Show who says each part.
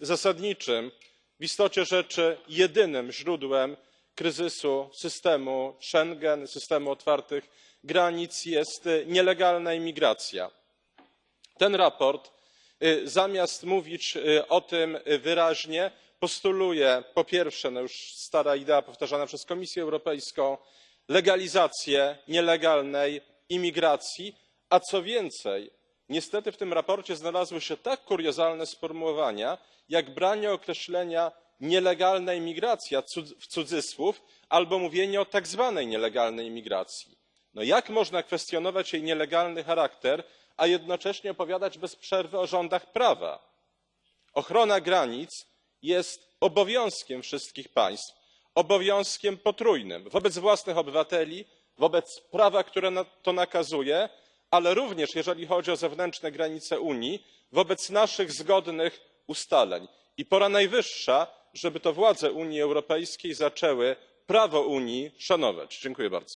Speaker 1: zasadniczym, w istocie rzeczy jedynym źródłem kryzysu systemu Schengen, systemu otwartych granic jest nielegalna imigracja. To sprawozdanie, zamiast mówić o tym wyraźnie, postuluje po pierwsze no już stara idea powtarzana przez Komisję Europejską legalizację nielegalnej imigracji, a co więcej, niestety w tym sprawozdaniu znalazły się tak kuriozalne sformułowania, jak branie określenia nielegalna imigracja w cudzysłów albo mówienie o tak zwanej nielegalnej imigracji. No jak można kwestionować jej nielegalny charakter, a jednocześnie opowiadać bez przerwy o rządach prawa? Ochrona granic jest obowiązkiem wszystkich państw, obowiązkiem potrójnym wobec własnych obywateli, wobec prawa, które to nakazuje, ale również jeżeli chodzi o zewnętrzne granice Unii, wobec naszych zgodnych ustaleń. I pora najwyższa, żeby to władze Unii Europejskiej zaczęły prawo Unii szanować. Dziękuję bardzo.